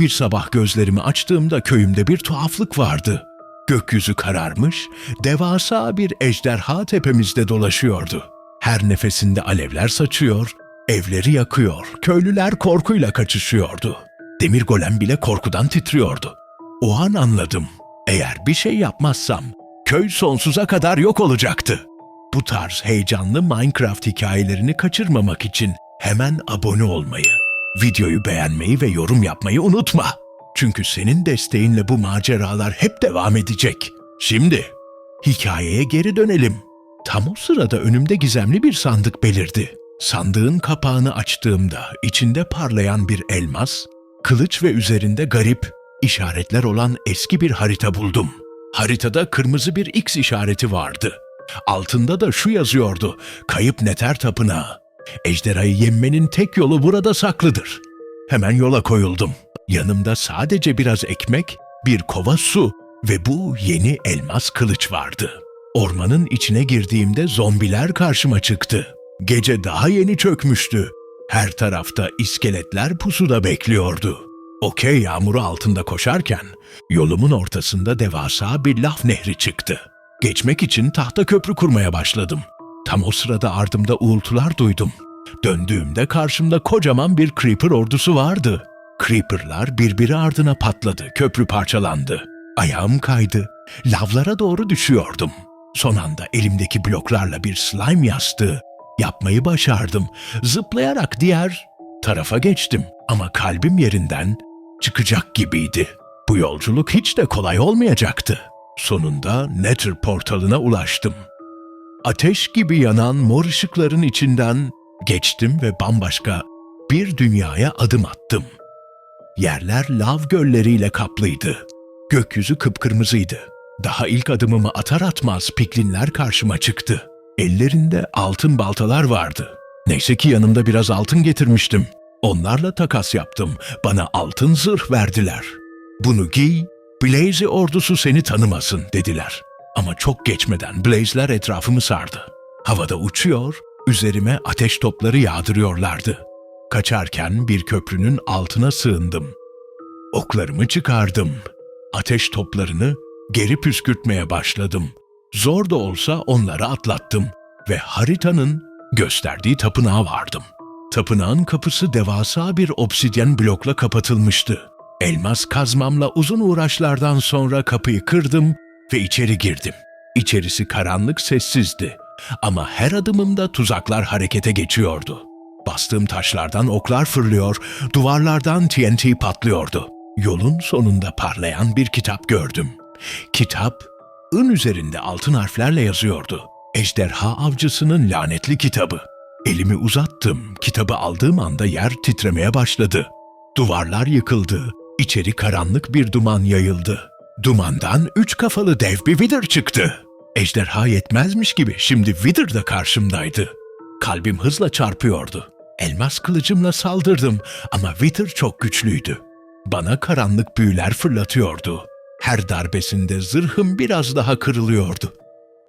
Bir sabah gözlerimi açtığımda köyümde bir tuhaflık vardı. Gökyüzü kararmış, devasa bir ejderha tepemizde dolaşıyordu. Her nefesinde alevler saçıyor, evleri yakıyor, köylüler korkuyla kaçışıyordu. Demir golem bile korkudan titriyordu. O an anladım. Eğer bir şey yapmazsam köy sonsuza kadar yok olacaktı. Bu tarz heyecanlı Minecraft hikayelerini kaçırmamak için hemen abone olmayı, videoyu beğenmeyi ve yorum yapmayı unutma. Çünkü senin desteğinle bu maceralar hep devam edecek. Şimdi hikayeye geri dönelim. Tam o sırada önümde gizemli bir sandık belirdi. Sandığın kapağını açtığımda içinde parlayan bir elmas, kılıç ve üzerinde garip işaretler olan eski bir harita buldum. Haritada kırmızı bir X işareti vardı. Altında da şu yazıyordu. Kayıp Neter Tapınağı. Ejderhayı yenmenin tek yolu burada saklıdır. Hemen yola koyuldum. Yanımda sadece biraz ekmek, bir kova su ve bu yeni elmas kılıç vardı. Ormanın içine girdiğimde zombiler karşıma çıktı. Gece daha yeni çökmüştü. Her tarafta iskeletler pusuda bekliyordu. Okey yağmuru altında koşarken yolumun ortasında devasa bir laf nehri çıktı. Geçmek için tahta köprü kurmaya başladım. Tam o sırada ardımda uğultular duydum. Döndüğümde karşımda kocaman bir creeper ordusu vardı. Creeper'lar birbiri ardına patladı, köprü parçalandı. Ayağım kaydı, lavlara doğru düşüyordum. Son anda elimdeki bloklarla bir slime yastığı yapmayı başardım. Zıplayarak diğer tarafa geçtim ama kalbim yerinden çıkacak gibiydi. Bu yolculuk hiç de kolay olmayacaktı. Sonunda Nether portalına ulaştım. Ateş gibi yanan mor ışıkların içinden geçtim ve bambaşka bir dünyaya adım attım. Yerler lav gölleriyle kaplıydı. Gökyüzü kıpkırmızıydı. Daha ilk adımımı atar atmaz piklinler karşıma çıktı. Ellerinde altın baltalar vardı. Neyse ki yanımda biraz altın getirmiştim. Onlarla takas yaptım. Bana altın zırh verdiler. Bunu giy, Blaze ordusu seni tanımasın dediler. Ama çok geçmeden Blaze'ler etrafımı sardı. Havada uçuyor, üzerime ateş topları yağdırıyorlardı. Kaçarken bir köprünün altına sığındım. Oklarımı çıkardım. Ateş toplarını geri püskürtmeye başladım. Zor da olsa onları atlattım ve haritanın gösterdiği tapınağa vardım. Tapınağın kapısı devasa bir obsidyen blokla kapatılmıştı. Elmas kazmamla uzun uğraşlardan sonra kapıyı kırdım ve içeri girdim. İçerisi karanlık sessizdi ama her adımımda tuzaklar harekete geçiyordu. Bastığım taşlardan oklar fırlıyor, duvarlardan TNT patlıyordu. Yolun sonunda parlayan bir kitap gördüm. Kitap, ın üzerinde altın harflerle yazıyordu. Ejderha avcısının lanetli kitabı. Elimi uzattım, kitabı aldığım anda yer titremeye başladı. Duvarlar yıkıldı, içeri karanlık bir duman yayıldı. Dumandan üç kafalı dev bir Wither çıktı. Ejderha yetmezmiş gibi şimdi Wither da karşımdaydı. Kalbim hızla çarpıyordu. Elmas kılıcımla saldırdım ama Wither çok güçlüydü. Bana karanlık büyüler fırlatıyordu. Her darbesinde zırhım biraz daha kırılıyordu.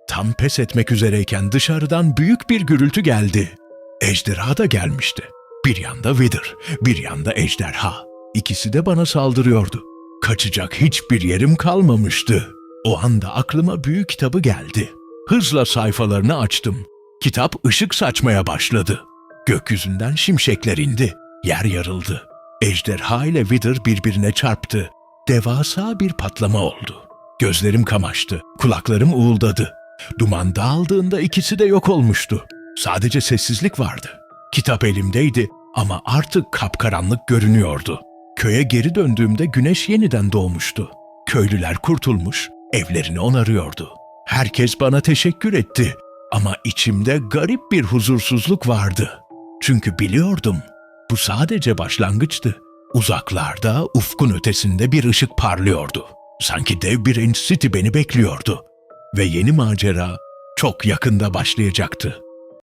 Tam pes etmek üzereyken dışarıdan büyük bir gürültü geldi. Ejderha da gelmişti. Bir yanda Wither, bir yanda ejderha. İkisi de bana saldırıyordu. Kaçacak hiçbir yerim kalmamıştı. O anda aklıma büyük kitabı geldi. Hızla sayfalarını açtım. Kitap ışık saçmaya başladı. Gökyüzünden şimşekler indi. Yer yarıldı. Ejderha ile Wither birbirine çarptı. Devasa bir patlama oldu. Gözlerim kamaştı, kulaklarım uğuldadı. Duman dağıldığında ikisi de yok olmuştu. Sadece sessizlik vardı. Kitap elimdeydi ama artık kapkaranlık görünüyordu. Köye geri döndüğümde güneş yeniden doğmuştu. Köylüler kurtulmuş, evlerini onarıyordu. Herkes bana teşekkür etti ama içimde garip bir huzursuzluk vardı. Çünkü biliyordum bu sadece başlangıçtı. Uzaklarda, ufkun ötesinde bir ışık parlıyordu. Sanki dev bir City beni bekliyordu. Ve yeni macera çok yakında başlayacaktı.